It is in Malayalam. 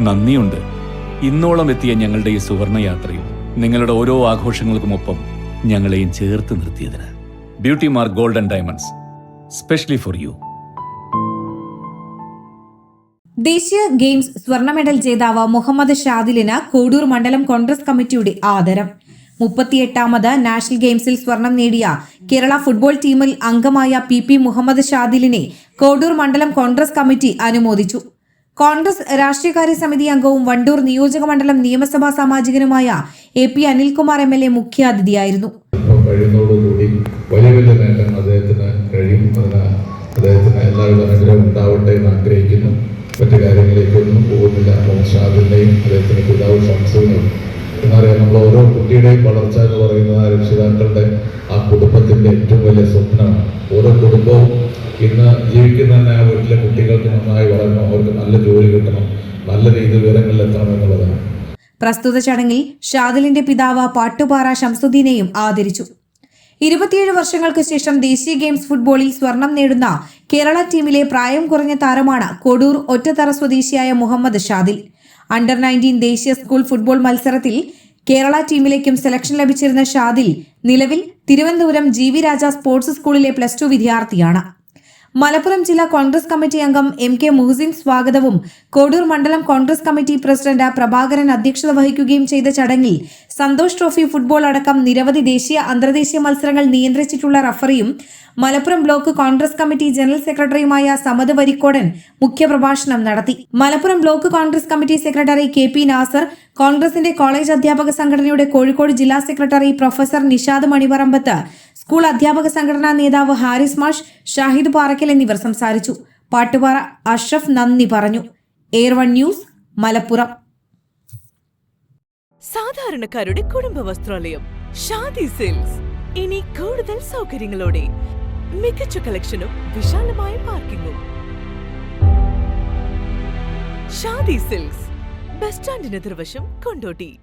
നന്ദിയുണ്ട്. ഇന്നോളം എത്തിയ ഞങ്ങളുടെ ഈ സുവർണ യാത്രയിൽ നിങ്ങളുടെ ഓരോ ആഘോഷങ്ങൾക്കുമൊപ്പം ഞങ്ങളെയും ചേർത്ത് നിർത്തിയതിന് beauty mark golden diamonds specially for you. ദേശീയ ഗെയിംസ് സ്വർണ മെഡൽ ജേതാവ് മുഹമ്മദ് ഷാദിലിന് കോഡൂർ മണ്ഡലം കോൺഗ്രസ് കമ്മിറ്റിയുടെ ആദരം. മുപ്പത്തിയെട്ടാമത് നാഷണൽ ഗെയിംസിൽ സ്വർണം നേടിയ കേരള ഫുട്ബോൾ ടീമിൽ അംഗമായ പി പി മുഹമ്മദ് ഷാദിലിനെ കോഡൂർ മണ്ഡലം കോൺഗ്രസ് കമ്മിറ്റി അനുമോദിച്ചു. കോൺഗ്രസ് രാഷ്ട്രീയകാര്യ സമിതി അംഗവും വണ്ടൂർ നിയോജക മണ്ഡലം നിയമസഭാ സാമാജികനുമായ A P Anilkumar M L A മുഖ്യാതിഥിയായിരുന്നു. കഴിയുന്നതോടുകൂടി എന്ന് ആഗ്രഹിക്കുന്നു. പോകുന്നില്ല. നമ്മൾ ഓരോ കുട്ടിയുടെയും വളർച്ച എന്ന് പറയുന്നത് ആ രക്ഷിതാക്കളുടെ ആ കുടുംബത്തിന്റെ ഏറ്റവും വലിയ സ്വപ്നമാണ്. ഓരോ കുടുംബവും ഇന്ന് ജീവിക്കുന്ന തന്നെ ആ വീട്ടിലെ കുട്ടികൾക്ക് നന്നായി വളരണം. അവർക്ക് നല്ല ജോലി കിട്ടണം. നല്ല രീതിയിൽ വിവരങ്ങളിൽ എത്തണം എന്നുള്ളതാണ്. പ്രസ്തുത ചടങ്ങിൽ ഷാദിലിന്റെ പിതാവ് പാട്ടുപാറ ഷംസുദ്ദീനെയും ആദരിച്ചു. ഇരുപത്തിയേഴ് വർഷങ്ങൾക്ക് ശേഷം ദേശീയ ഗെയിംസ് ഫുട്ബോളിൽ സ്വർണം നേടുന്ന കേരള ടീമിലെ പ്രായം കുറഞ്ഞ താരമാണ് കൊടൂർ ഒറ്റത്തറ സ്വദേശിയായ മുഹമ്മദ് ഷാദിൽ. അണ്ടർ നയന്റീൻ ദേശീയ സ്കൂൾ ഫുട്ബോൾ മത്സരത്തിൽ കേരള ടീമിലേക്കും സെലക്ഷൻ ലഭിച്ചിരുന്ന ഷാദിൽ നിലവിൽ തിരുവനന്തപുരം ജി രാജ സ്പോർട്സ് സ്കൂളിലെ പ്ലസ് ടു വിദ്യാർത്ഥിയാണ്. മലപ്പുറം ജില്ലാ കോൺഗ്രസ് കമ്മിറ്റി അംഗം എം കെ മുഹസിൻ സ്വാഗതവും. കോഡൂർ മണ്ഡലം കോൺഗ്രസ് കമ്മിറ്റി പ്രസിഡന്റ് പ്രഭാകരൻ അധ്യക്ഷത വഹിക്കുകയും ചെയ്ത ചടങ്ങിൽ സന്തോഷ് ട്രോഫി ഫുട്ബോൾ അടക്കം നിരവധി ദേശീയ അന്തർദേശീയ മത്സരങ്ങൾ നിയന്ത്രിച്ചിട്ടുള്ള റഫറിയും Malappuram block Congress committee general സെക്രട്ടറിയുമായ സമത് വരിക്കോടൻ മുഖ്യപ്രഭാഷണം നടത്തി. Malappuram block Congress committee secretary K P Nasar കോൺഗ്രസിന്റെ കോളേജ് അധ്യാപക സംഘടനയുടെ കോഴിക്കോട് ജില്ലാ secretary professor Nishad Maniparambath school അധ്യാപക സംഘടനാ നേതാവ് ഹാരിസ് മാഷ് ഷാഹിദ് പാറക്കൽ എന്നിവർ സംസാരിച്ചു. പാട്ടുപാറ അഷ്റഫ് നന്ദി പറഞ്ഞു. Air One News Malappuram. സാധാരണക്കാരുടെ കുടുംബ വസ്ത്രാലയം ഷാദി സിൽക്സ്. ഇനി കൂടുതൽ സൗകര്യങ്ങളോടെ മികച്ച കളക്ഷനും വിശാലമായ പാർക്കിങ്ങും. ഷാദി സിൽക്സ് ബസ് സ്റ്റാൻഡിന് എതിർവശം കൊണ്ടോട്ടി.